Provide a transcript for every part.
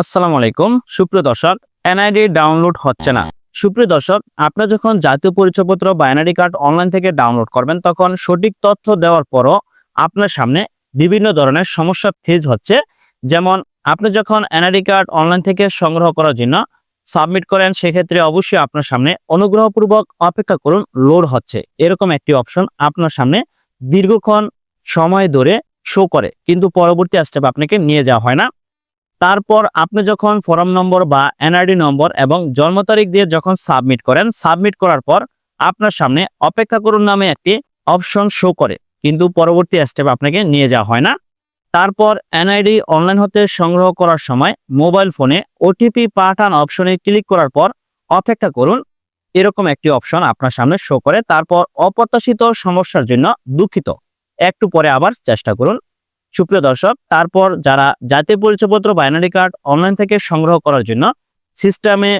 আসসালামু আলাইকুম। সুপ্রিয় দর্শক এনআইডি ডাউনলোড হচ্ছে না। সুপ্রিয় দর্শক, আপনারা যখন জাতীয় পরিচয়পত্র বা এনআইডি কার্ড অনলাইন থেকে ডাউনলোড করবেন, তখন সঠিক তথ্য দেওয়ার পরও আপনার সামনে বিভিন্ন ধরনের সমস্যা ফেজ হচ্ছে। যেমন, আপনি যখন এনআইডি কার্ড অনলাইন থেকে সংগ্রহ করার জন্য সাবমিট করেন, সেক্ষেত্রে অবশ্যই আপনার সামনে অনুগ্রহপূর্বক অপেক্ষা করুন লোড হচ্ছে। এরকম একটি অপশন আপনার সামনে দীর্ঘক্ষণ সময় ধরে শো করে, কিন্তু পরবর্তী স্টেপ আপনাকে নিয়ে যাওয়া হয় না। তারপর আপনি যখন ফর্ম নম্বর বা এনআরডি নম্বর এবং জন্ম তারিখ দিয়ে যখন সাবমিট করেন, সাবমিট করার পর আপনার সামনে অপেক্ষা করুন নামে একটি অপশন শো করে। কিন্তু পরবর্তী স্টেপ আপনাকে নিয়ে যাওয়া হয় না। তারপর এনআইডি অনলাইন হতে সংগ্রহ করার সময় মোবাইল ফোনে ওটিপি পাঠান অপশনে ক্লিক করার পর অপেক্ষা করুন। এরকম একটি অপশন আপনার সামনে শো করে। তারপর অপ্রত্যাশিত সমস্যার জন্য দুঃখিত। একটু পরে আবার চেষ্টা করুন। সুপ্রিয় দর্শক, তারপর যারা জাতীয় পরিচয়পত্র বাইনারি কার্ড অনলাইন থেকে সংগ্রহ করার জন্য সিস্টেমে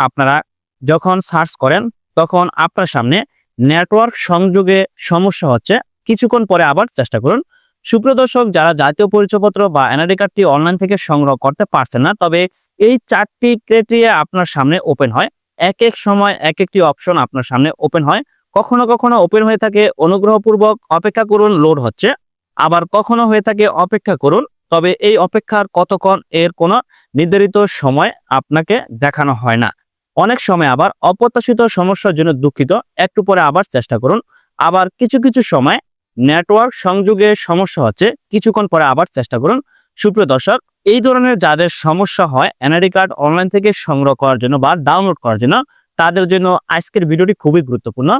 আপনারা যখন সার্চ করেন, তখন আপনার সামনে নেটওয়ার্ক সংযোগে সমস্যা হচ্ছে। কিছুক্ষণ পরে আবার চেষ্টা করুন। সুপ্রিয় দর্শক, যারা জাতীয় পরিচয়পত্র বা এনআরডি কার্ডটি অনলাইন থেকে সংগ্রহ করতে পারছেন না, তবে এই চারটি ক্রাইটেরিয়া আপনার সামনে ওপেন হয়। এক এক সময় এক একটি অপশন আপনার সামনে ওপেন হয়। কখনো কখনো ওপেন হয়ে থাকে, অনুগ্রহপূর্বক অপেক্ষা করুন লোড হচ্ছে। আবার কখনো হয়ে থাকে অপেক্ষা করুন, তবে এই অপেক্ষার কতক্ষণ এর কোনো নির্ধারিত সময় আপনাকে দেখানো হয় না। অনেক সময় আবার অপ্রত্যাশিত সমস্যার জন্য দুঃখিত, একটু পরে আবার চেষ্টা করুন। আবার কিছু কিছু সময় নেটওয়ার্ক সংযোগে সমস্যা হচ্ছে, কিছুক্ষণ পরে আবার চেষ্টা করুন। সুপ্রিয় দর্শক, এই ধরনের যাদের সমস্যা হয় এনআইডি কার্ড অনলাইন থেকে সংগ্রহ করার জন্য বা ডাউনলোড করার জন্য, তাদের জন্য আজকের ভিডিওটি খুবই গুরুত্বপূর্ণ।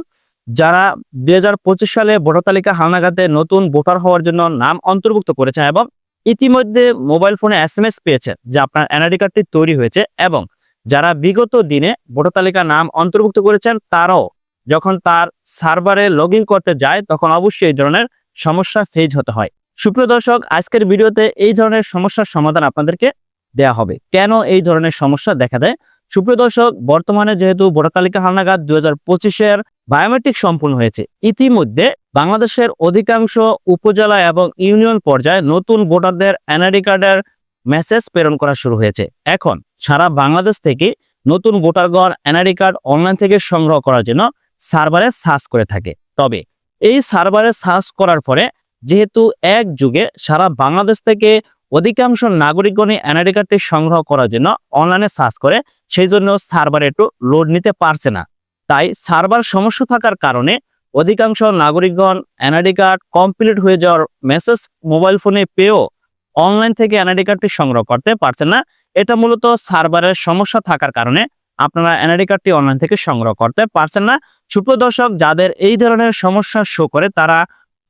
যারা দুই হাজার পঁচিশ সালে ভোটার তালিকা হালনাগাদে নতুন ভোটার হওয়ার জন্য নাম অন্তর্ভুক্ত করেছেন এবং ইতিমধ্যে মোবাইল ফোনে এস এম এস পেয়েছেন যে আপনার এনআইডি কার্ডটি তৈরি হয়েছে এবং যারা বিগত দিনে ভোটার তালিকা নাম অন্তর্ভুক্ত করেছেন, তারাও যখন তার সার্ভারে লগ করতে যায়, তখন অবশ্যই এই ধরনের সমস্যা ফেজ হতে হয়। সুপ্রিয় দর্শক, আজকের ভিডিওতে এই ধরনের সমস্যার সমাধান আপনাদেরকে দেয়া হবে। কেন এই ধরনের সমস্যা দেখা দেয়? সুপ্রিয় দর্শক, বর্তমানে যেহেতু ভোটার তালিকা হালনাগাদ দুই হাজার পঁচিশের বায়োমেট্রিক সম্পূর্ণ হয়েছে, ইতিমধ্যে বাংলাদেশের অধিকাংশ উপজেলা এবং ইউনিয়ন পর্যায়ে নতুন ভোটারদের এনআইডি কার্ডের মেসেজ প্রেরণ করা শুরু হয়েছে। এখন সারা বাংলাদেশ থেকে নতুন ভোটারগণ এনআইডি কার্ড অনলাইন থেকে সংগ্রহ করার জন্য সার্ভারে সার্চ করে থাকে। তবে এই সার্ভারে সার্চ করার পরে যেহেতু এক যুগে সারা বাংলাদেশ থেকে অধিকাংশ নাগরিকগণই এনআইডি কার্ডটি সংগ্রহ করার জন্য অনলাইনে সার্চ করে সেই জন্য সার্ভারে একটু লোড নিতে পারছে না। তাই সার্ভার সমস্যা থাকার কারণে অধিকাংশ নাগরিকগণ এনআইডি কার্ড কমপ্লিট হয়ে যাওয়ার মেসেজ মোবাইল ফোনে পেয়েও অনলাইন থেকে এনআইডি কার্ডটি সংগ্রহ করতে পারছেন না। এটা মূলত সার্ভারের সমস্যা থাকার কারণে আপনারা এনআইডি কার্ডটি অনলাইন থেকে সংগ্রহ করতে পারছেন না। সুপ্রিয় দর্শক, যাদের এই ধরনের সমস্যা শো করে, তারা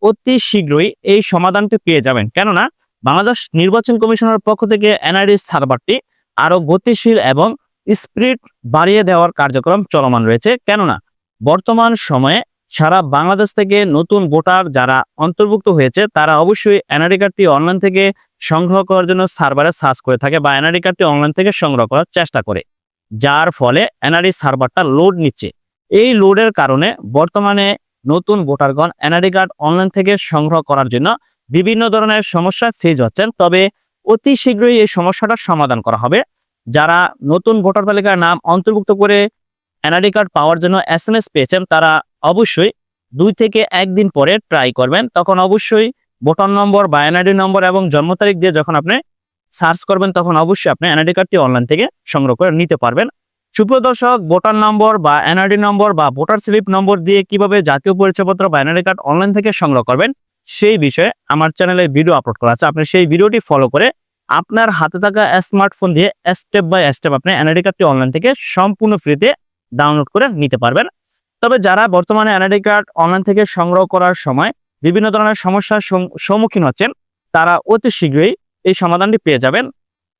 অতি শীঘ্রই এই সমাধানটি পেয়ে যাবেন। কেননা, বাংলাদেশ নির্বাচন কমিশনের পক্ষ থেকে এনআইডি সার্ভারটি আরও গতিশীল এবং স্পিরিট বাড়িয়ে দেওয়ার কার্যক্রম চলমান রয়েছে। কেননা, বর্তমান সময়ে সারা বাংলাদেশ থেকে নতুন ভোটার যারা অন্তর্ভুক্ত হয়েছে, তারা অবশ্যই এনআরডি কার্ডটি অনলাইন থেকে সংগ্রহ করার জন্য সার্ভারে সার্চ করে থাকে বা এনআরডি কার্ডটি অনলাইন থেকে সংগ্রহ করার চেষ্টা করে, যার ফলে এনআরডি সার্ভারটা লোড নিচ্ছে। এই লোডের কারণে বর্তমানে নতুন ভোটারগণ এনআরডি কার্ড অনলাইন থেকে সংগ্রহ করার জন্য বিভিন্ন ধরনের সমস্যা ফেজ হচ্ছেন। তবে অতি শীঘ্রই এই সমস্যাটার সমাধান করা হবে। যারা নতুন ভোটার তালিকার নাম অন্তর্ভুক্ত করে এনআরডি কার্ড পাওয়ার জন্য এস এম এস পেয়েছেন, তারা অবশ্যই দুই থেকে একদিন পরে ট্রাই করবেন। তখন অবশ্যই ভোটার নম্বর বা এনআরডি নম্বর এবং জন্ম তারিখ দিয়ে যখন আপনি সার্চ করবেন, তখন অবশ্যই আপনি এনআইডি কার্ডটি অনলাইন থেকে সংগ্রহ করে নিতে পারবেন। সুপ্রিয় দর্শক, ভোটার নম্বর বা এনআরডি নম্বর বা ভোটার স্লিপ নম্বর দিয়ে কীভাবে জাতীয় পরিচয়পত্র বা এনআইডি কার্ড অনলাইন থেকে সংগ্রহ করবেন, সেই বিষয়ে আমার চ্যানেলে ভিডিও আপলোড করা আছে। আপনি সেই ভিডিওটি ফলো করে আপনার হাতে থাকা স্মার্টফোন দিয়ে স্টেপ বাই স্টেপ আপনি এনআইডি কার্ডটি অনলাইন থেকে সম্পূর্ণ ফ্রিতে ডাউনলোড করে নিতে পারবেন। তবে যারা বর্তমানে এনআইডি কার্ড অনলাইন থেকে সংগ্রহ করার সময় বিভিন্ন ধরনের সমস্যার সম্মুখীন হচ্ছেন, তারা অতি শীঘ্রই এই সমাধানটি পেয়ে যাবেন।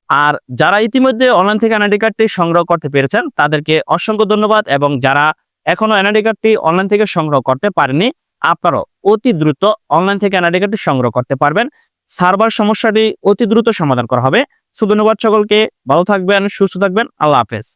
আর যারা ইতিমধ্যে অনলাইন থেকে এনআইডি কার্ডটি সংগ্রহ করতে পেরেছেন, তাদেরকে অসংখ্য ধন্যবাদ এবং যারা এখনও এনআইডি কার্ডটি অনলাইন থেকে সংগ্রহ করতে পারেনি আপনারাও অতি দ্রুত অনলাইন থেকে এনআইডি কার্ডটি সংগ্রহ করতে পারবেন। সার্ভার সমস্যাটি অতি দ্রুত সমাধান করা হবে। সুধন্যবাদ সকলকে, ভালো থাকবেন, সুস্থ থাকবেন, আল্লাহ হাফেজ।